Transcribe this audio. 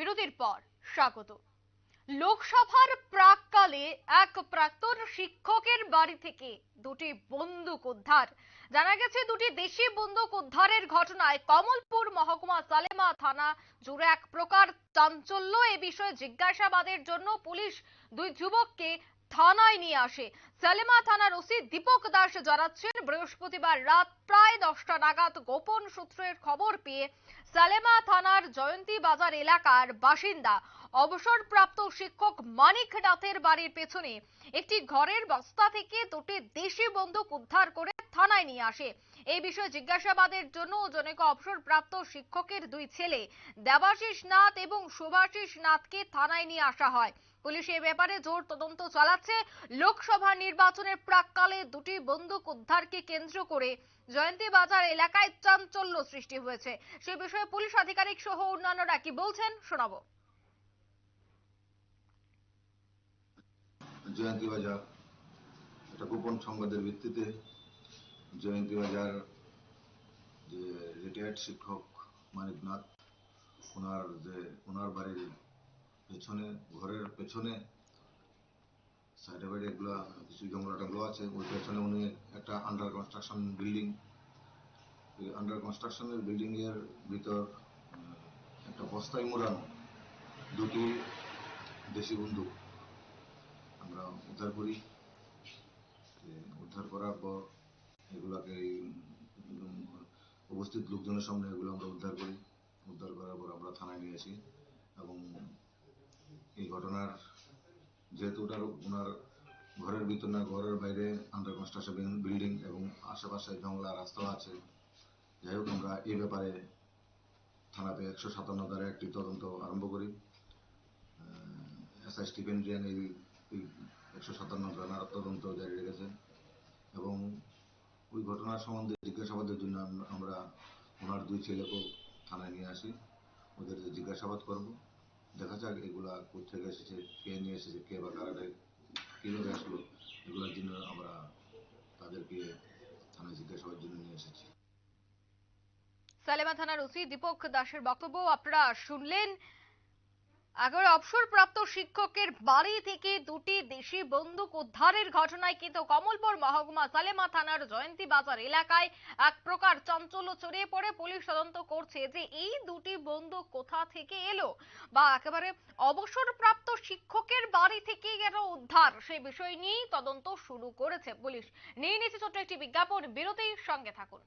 বিরতির পর স্বাগত। লোকসভার প্রাককালে এক প্রাক্তন শিক্ষকের বাড়ি থেকে দুটি বন্দুক উদ্ধার। জানা গেছে দুটি দেশি বন্দুক উদ্ধারের ঘটনায় কমলপুর মহকুমা সালেমা থানা জুড়ে এক প্রকার চাঞ্চল্য এ বিষয়ে জিজ্ঞাসাবাদের জন্য পুলিশ দুই যুবককে থানায় নিয়ে আসে। সালেমা থানার ওসি দীপক দাস জানাচ্ছেন, বৃহস্পতিবার রাত প্রায় দশটা নাগাদ গোপন সূত্রের খবর পেয়ে সালেমা থানার জয়ন্তী বাজার এলাকার বাসিন্দা, অবসরপ্রাপ্ত শিক্ষক মানিক নাথের বাড়ির পেছনে একটি ঘরের বস্তা থেকে দুটি দেশি বন্দুক উদ্ধার করে থানায় নিয়ে আসে। এই বিষয়ে জিজ্ঞাসাবাদের জন্য জনৈক অবসরপ্রাপ্ত শিক্ষকের দুই ছেলে, দেবাশিস নাথ এবং শুভাশিস নাথকে থানায় নিয়ে আসা হয়। পুলিশ এ ব্যাপারে জোর তদন্ত চালাচ্ছে। লোকসভা নির্বাচনের প্রাককালে দুটি বন্দুক উদ্ধারকে কেন্দ্র করে জয়ন্তী বাজার এলাকায় চাঞ্চল্য সৃষ্টি হয়েছে। সে বিষয়ে পুলিশ আধিকারিক সহ অন্যান্যরা কি বলছেন শোনাবো। জয়ন্তী বাজার, একটা গোপন সংবাদের ভিত্তিতে জয়ন্তী বাজার, যে রিটায়ার্ড শিক্ষক মানিকনাথ ওনার যে, ওনার বাড়ির পেছনে, ঘরের পেছনে, সাইডে বাইডে এগুলা কিছু জঙ্গলা টঙ্গলা আছে, ওই পেছনে উনি একটা আন্ডার কনস্ট্রাকশন বিল্ডিং আন্ডার কনস্ট্রাকশনের বিল্ডিং এর ভিতর একটা বস্তায় মোড়ানো দুটি দেশি বন্ধু। আমরা উদ্ধার করি। উদ্ধার করার পর এগুলাকে উপস্থিত লোকজনের সামনে এগুলো আমরা উদ্ধার করি। উদ্ধার করার পর আমরা থানায় নিয়ে আসি এবং এই ঘটনার যেহেতু ওটার ওনার ঘরের ভিতর না, ঘরের বাইরে আন্ডার কনস্ট্রাকশন বিল্ডিং এবং আশেপাশে জঙ্গলা রাস্তা আছে। যাই হোক, আমরা এই ব্যাপারে থানাতে একশো সাতান্ন ধারে একটি তদন্ত আরম্ভ করি। এস আই স্টিফেন এই একশো সাতান্ন ধারার তদন্ত জারি রেখেছে এবং ওই ঘটনার সম্বন্ধে জিজ্ঞাসাবাদের জন্য আমরা ওনার দুই ছেলেকেও থানায় নিয়ে আসি। ওদের জিজ্ঞাসাবাদ করব। দেখা যাক এগুলা কোথেকে এসেছে, কে নিয়ে এসেছে, কে বা কারাটে কীভাবে আসলো এগুলোর জন্য আমরা তাদেরকে থানায় জিজ্ঞাসাবাদের জন্য নিয়ে এসেছি। সালেমা থানার ওসি দীপক দাসের বক্তব্য আপনারা শুনলেন। আগের অবসরপ্রাপ্ত শিক্ষকের বাড়ি থেকে দুটি দেশি বন্দুক উদ্ধারের ঘটনায় কিন্তু কমলপুর মহকুমা সালেমা থানার জয়ন্তী বাজার এলাকায় এক প্রকার চাঞ্চল্য ছড়িয়ে পড়ে। পুলিশ তদন্ত করছে যে এই দুটি বন্দুক কোথা থেকে এলো বা একেবারে অবসরপ্রাপ্ত শিক্ষকের বাড়ি থেকে কেন উদ্ধার সেই বিষয় নিয়েই তদন্ত শুরু করেছে পুলিশ। নিয়ে নিয়েছে ছোট্ট একটি বিজ্ঞাপন, বিরতির সঙ্গে থাকুন।